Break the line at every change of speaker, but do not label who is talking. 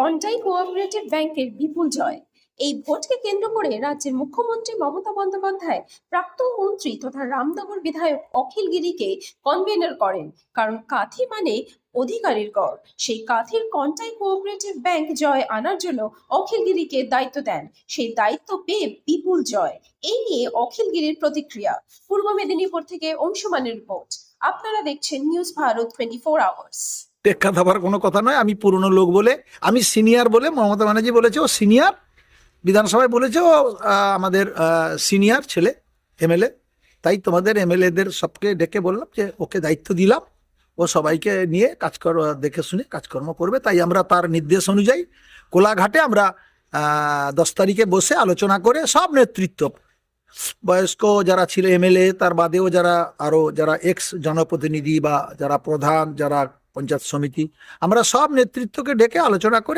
Contai cooperative ব্যাংকের বিপুল জয়। এই ভোটকে কেন্দ্র করে রাজ্যের মুখ্যমন্ত্রী মমতা বন্দ্যোপাধ্যায় প্রাক্তন মন্ত্রী তথা রামনগর বিধায়ক অখিল গিরিকে কনভেনার করেন। কারণ কাথি মানে অধিকারীর গড়। সেই কাথির কন্টাই কোঅপারেটিভ ব্যাংক জয় আনার জন্য অখিল গিরিকে দায়িত্ব দেন। সেই দায়িত্ব পেয়ে বিপুল জয়। এই নিয়ে অখিল গিরির প্রতিক্রিয়া। পূর্ব মেদিনীপুর থেকে অংশুমানের রিপোর্ট। আপনারা দেখছেন news Bharat twenty four hours
টেক্কা থাকার কোনো কথা নয়। আমি পুরনো লোক বলে, আমি সিনিয়র বলে মমতা ব্যানার্জি বলেছে, ও সিনিয়র। বিধানসভায় বলেছে ও আমাদের সিনিয়র ছেলে, এমএলএ। তাই তোমাদের এমএলএদের সবকে ডেকে বললাম যে, ওকে দায়িত্ব দিলাম। ও সবাইকে নিয়ে কাজ কর দেখে শুনে কাজকর্ম করবে। তাই আমরা তার নির্দেশ অনুযায়ী কোলাঘাটে আমরা দশ তারিখে বসে আলোচনা করে সব নেতৃত্ব, বয়স্ক যারা ছিল এমএলএ, তার বাদেও যারা আরও যারা এক্স জনপ্রতিনিধি বা যারা প্রধান, যারা পঞ্চায়েত সমিতি। আমরা সব নেতৃত্বকে ডেকে আলোচনা করে